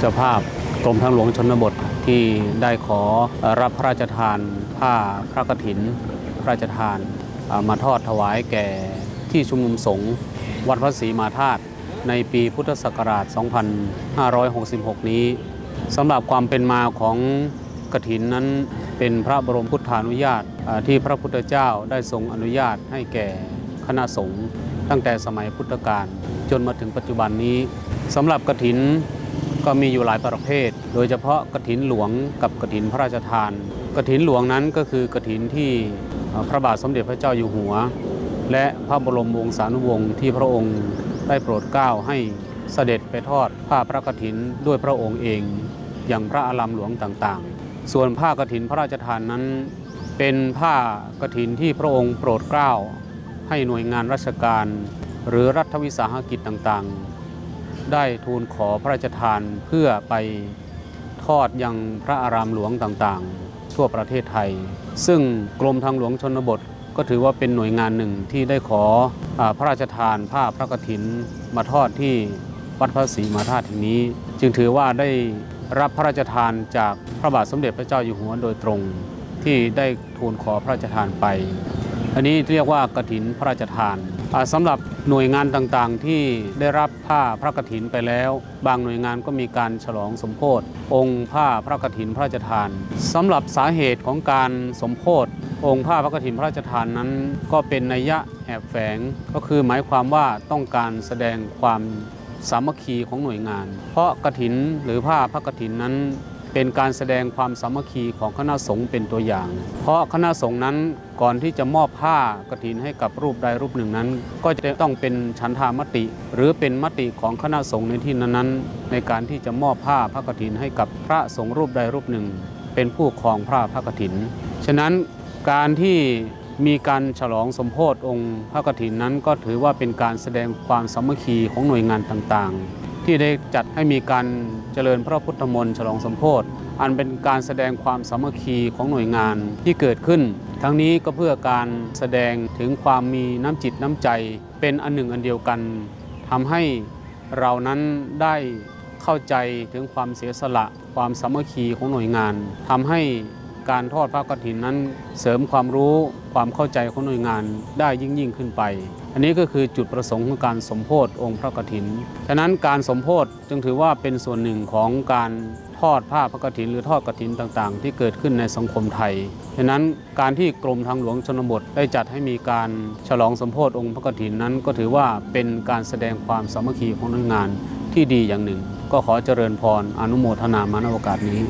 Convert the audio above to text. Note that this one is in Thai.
เจ้าภาพกรมทางหลวงชนบทที่ได้ขอรับพระราชทานผ้าพระกฐิน พระราชทานมาทอดถวายแก่ที่ชุมนุมสงฆ์วัดพระศรีมาธาตุในปีพุทธศักราช 2566 นี้สำหรับความเป็นมาของกฐินนั้นเป็นพระบรมพุทธานุญาตที่พระพุทธเจ้าได้ทรงอนุญาตให้แก่คณะสงฆ์ตั้งแต่สมัยพุทธกาลจนมาถึงปัจจุบันนี้สำหรับกฐิน ก็มีอยู่หลายประเภท โดยเฉพาะกฐินหลวงกับกฐินพระราชทานกฐินหลวงนั้นก็คือกฐินที่พระบาทสมเด็จพระเจ้าอยู่หัว และพระบรมวงศานุวงศ์ที่พระองค์ได้โปรดเกล้าให้เสด็จไปทอดผ้าพระกฐินด้วยพระองค์เอง อย่างพระอารามหลวงต่างๆ ส่วนผ้ากฐินพระราชทานนั้น เป็นผ้ากฐินที่พระองค์โปรดเกล้าให้หน่วยงานราชการ หรือรัฐวิสาหกิจต่างๆ ได้ทูลขอพระราชทานเพื่อไปทอดยังพระอารามหลวงต่างๆ ทั่วประเทศไทย ซึ่งกรมทางหลวงชนบท ก็ถือว่าเป็นหน่วยงานหนึ่งที่ได้ขออพระราชทานผ้าพระกฐินมาทอดที่วัดพระศรีมาธาตุแห่งนี้ จึงถือว่าได้รับพระราชทานจากพระบาทสมเด็จพระเจ้าอยู่หัวโดยตรงที่ได้ทูลขอพระราชทานไป อันนี้เรียกว่ากฐินพระราชทาน สำหรับหน่วยงานต่างๆ ที่ได้รับผ้าพระกฐินไปแล้ว บางหน่วยงานก็มีการฉลองสมโพธิองค์ผ้าพระกฐินพระราชทานสำหรับสาเหตุของการสมโพธิองค์ผ้าพระกฐินพระราชทานนั้น ก็เป็นนัยยะแอบแฝงก็คือหมายความว่าต้องการแสดงความสามัคคีของหน่วยงาน เพราะกฐินหรือผ้าพระกฐินนั้น เป็นการแสดงความสามัคคีของคณะสงฆ์เป็นตัวอย่าง เพราะคณะสงฆ์นั้นก่อนที่จะมอบผ้ากฐินให้กับรูปใดรูปหนึ่งนั้น ก็จะต้องเป็นฉันทามติ หรือเป็นมติของคณะสงฆ์ในที่นั้นๆ ในการที่จะมอบผ้าพระกฐินให้กับพระสงฆ์รูปใดรูปหนึ่ง เป็นผู้ครองผ้าพระกฐิน ฉะนั้นการที่มีการฉลองสมโพธิองค์พระกฐินนั้นก็ถือว่าเป็นการแสดงความสามัคคีของหน่วยงานต่างๆ ที่ได้จัดให้มีการเจริญพระพุทธมนต์ฉลองสมโพธิอันเป็นการแสดงความสามัคคีของหน่วยงานที่เกิดขึ้น ทั้งนี้ก็เพื่อการแสดงถึงความมีน้ำจิตน้ำใจ เป็นอันหนึ่งอันเดียวกันทำให้เรานั้นได้เข้าใจถึงความเสียสละ ความสามัคคีของหน่วยงานทำให้ การทอดพระกฐินนั้นเสริมความรู้ความเข้าใจของหน่วยงานได้ยิ่งยิ่งขึ้นไป อันนี้ก็คือจุดประสงค์ของการสมโพธิองค์พระกฐิน ฉะนั้นการสมโพธิจึงถือว่าเป็นส่วนหนึ่งของการทอดผ้าพระกฐินหรือทอดกฐินต่างๆ ที่เกิดขึ้นในสังคมไทย ฉะนั้นการที่กรมทางหลวงชนบทได้จัดให้มีการฉลองสมโพธิองค์พระกฐินนั้น ก็ถือว่าเป็นการแสดงความสามัคคีของหน่วยงานที่ดีอย่างหนึ่ง ก็ขอเจริญพรอนุโมทนามาณโอกาสนี้